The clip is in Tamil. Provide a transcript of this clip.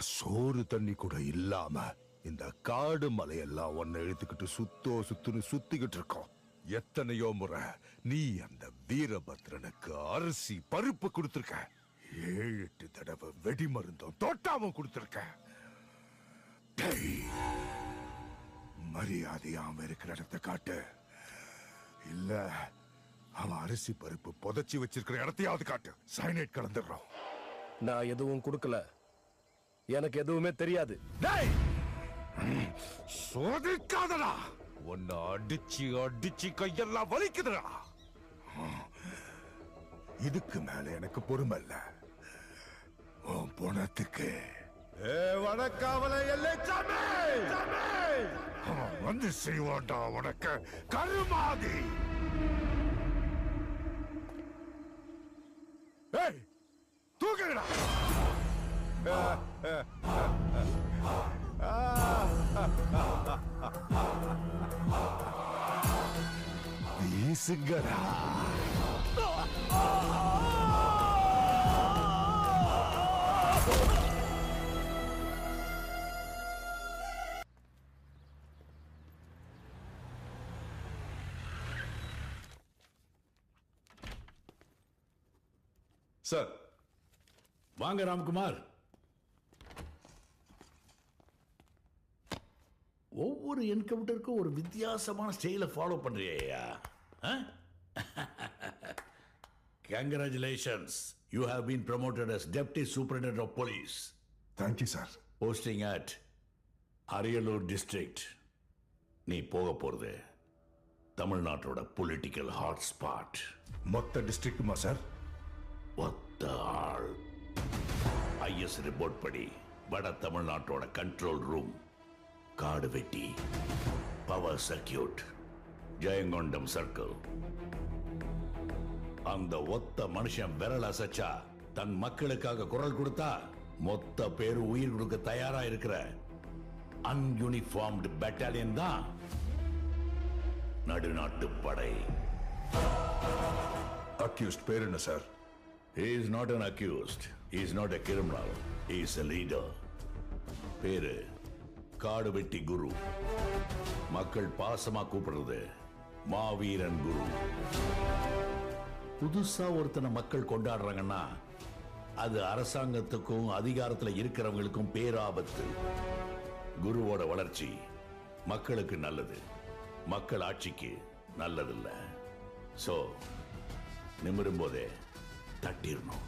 சோறு தண்ணி கூட இல்லாம இந்த காடு மலையெல்லாம் ஒன்னு இழுத்துக்கிட்டு சுத்தோ சுத்துன்னு சுத்திக்கிட்டு இருக்கோம். எத்தனையோ முறை நீ அந்த வீரபத்ரனுக்கு அரிசி பருப்பு கொடுத்திருக்க. ஏழு எட்டு தடவை வெடிமருந்தும் தோட்டாவும் கொடுத்திருக்க. மரியாதையாம மரியாதையா அவன் இருக்கிற இடத்தை காட்டு. இல்ல அவன் அரிசி பருப்பு புதைச்சி வச்சிருக்கிற இடத்தையாவது காட்டு. சைனைட் கலந்துடுறோம். நான் எதுவும் கொடுக்கல. எனக்கு எதுவுமே தெரியாது. டேய்! சோதிக்காதடா! உன்னை அடிச்சு அடிச்சு கையெல்லாம் வலிக்குதுடா! இதுக்கு மேல எனக்கு பொறுமை இல்ல. உன் பணத்துக்கு. ஏ வணக்காவல எல்லைச்சாமி அவன் வந்து செய்வான்டா உனக்கு கருமாதி! வீசுங்கடா சார் வாங்க ராம்குமார் ஒவ்வொரு என்கவுண்டருக்கும் ஒரு வித்தியாசமான ஸ்டைலை ஃபாலோ பண்றியா congratulations you have been promoted as deputy superintendent of police thank you sir posting at Ariyalur district நீ போக போறது. தமிழ்நாட்டோட பொலிட்டிக்கல் ஹாட் ஸ்பாட் மொத்த டிஸ்ட்ரிக்ட்டுமா சார் ஒத்த ஆள். ஐஎஸ் ரிப்போர்ட் படி வட தமிழ்நாட்டோட கண்ட்ரோல் ரூம் காடு வெட்டி. பவர் சர்க்கியூட் ஜெயங்கொண்டம் சர்க்கிள் அந்த ஒத்த மனுஷன் விரல் அசைச்சா தன் மக்களுக்காக குரல் கொடுத்தா மொத்த பேரு உயிர் கொடுக்க தயாரா இருக்கிற அன்யூனிஃபார்ம்டு பெட்டாலியன் தான் நடுநாட்டு படை அக்யூஸ்ட் பேர் என்ன sir He is not an accused. He is not a criminal. He is a leader. பேரு காடு வெட்டி குரு மக்கள் பாசமா கூப்பிடுறது மாவீரன் குரு. புதுசா ஒருத்தனை மக்கள் கொண்டாடுறாங்கன்னா அது அரசாங்கத்துக்கும் அதிகாரத்துல இருக்கிறவங்களுக்கும் பேராபத்து. குருவோட வளர்ச்சி மக்களுக்கு நல்லது. மக்கள் ஆட்சிக்கு நல்லதில்லை. சோ நிமிரும் போதே தட்டிடணும்